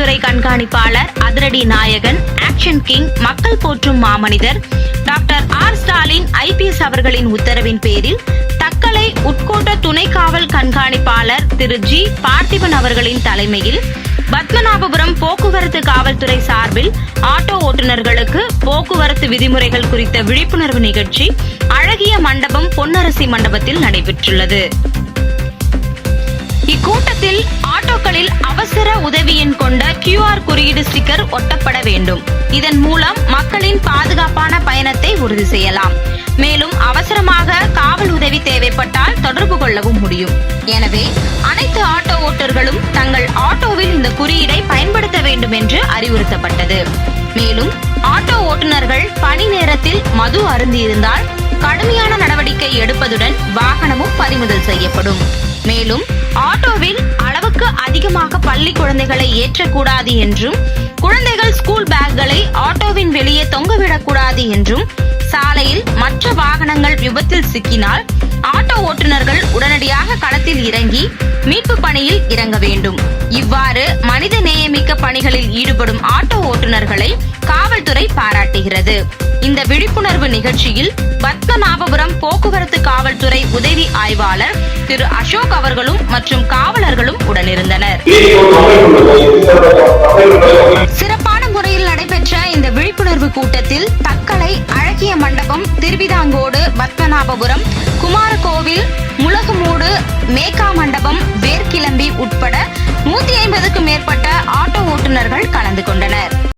மாவட்ட கண்காணிப்பாளர் அதிரடி நாயகன் ஆக்ஷன் கிங் மக்கள் போற்றும் மாமனிதர் டாக்டர் ஆர் ஸ்டாலின் ஐபிஎஸ் அவர்களின் உத்தரவின் பேரில் தக்கலை உட்கோட்ட துணை காவல் கண்காணிப்பாளர் திரு ஜி பார்த்திபன் அவர்களின் தலைமையில் பத்மநாபபுரம் போக்குவரத்து காவல்துறை சார்பில் ஆட்டோ ஓட்டுநர்களுக்கு போக்குவரத்து விதிமுறைகள் குறித்த விழிப்புணர்வு நிகழ்ச்சி அழகிய மண்டபம் பொன்னரசி மண்டபத்தில் நடைபெற்றுள்ளது. இக்கூட்டத்தில் ஆட்டோக்களில் அவசர உதவி எண் கொண்ட கியூஆர் குறியீடு ஸ்டிக்கர் ஒட்டப்பட வேண்டும். இதன் மூலம் மக்களின் பாதுகாப்பான பயணத்தை உறுதி செய்யலாம். மேலும் அவசரமாக காவல் உதவி தேவைப்பட்டால் தொடர்பு கொள்ளவும் முடியும். எனவே அனைத்து ஆட்டோ ஓட்டர்களும் தங்கள் ஆட்டோவில் இந்த குறியீடை பயன்படுத்த வேண்டும் என்று அறிவுறுத்தப்பட்டது. மேலும் ஆட்டோ ஓட்டுநர்கள் பணி நேரத்தில் மது அருந்தியிருந்தால் கடுமையான நடவடிக்கை எடுப்பதுடன் வாகனமும் பறிமுதல் செய்யப்படும். மேலும் ஆட்டோவில் அளவுக்கு அதிகமாக பள்ளி குழந்தைகளை ஏற்றக்கூடாது என்றும் குழந்தைகள் ஸ்கூல் பேக்குகளை ஆட்டோவின் வெளியே தொங்கவிடக்கூடாது என்றும் சாலையில் மற்ற வாகனங்கள் விபத்தில் சிக்கினால் ஆட்டோ ஓட்டுநர்கள் உடனடியாக களத்தில் இறங்கி மீட்பு பணியில் இறங்க வேண்டும். இவ்வாறு மனித நேயமிக்க பணிகளில் ஈடுபடும் ஆட்டோ ஓட்டுநர்களை காவல்துறை பாராட்டுகிறது. இந்த விழிப்புணர்வு நிகழ்ச்சியில் பத்மநாபபுரம் போக்குவரத்து காவல்துறை உதவி ஆய்வாளர் திரு அசோக் அவர்களும் மற்றும் காவலர்களும் உடனிருந்தனர். சிறப்பான முறையில் நடைபெற்ற இந்த விழிப்புணர்வு கூட்டத்தில் தக்கலை அழகிய மண்டபம் திருவிதாங்கோடு பத்மநாபபுரம் குமாரகோவில் முழகுமூடு மேக்கா மண்டபம் வேர்கிளம்பி உட்பட நூத்தி ஐம்பதுக்கும் மேற்பட்ட ஆட்டோ ஓட்டுநர்கள் கலந்து கொண்டனர்.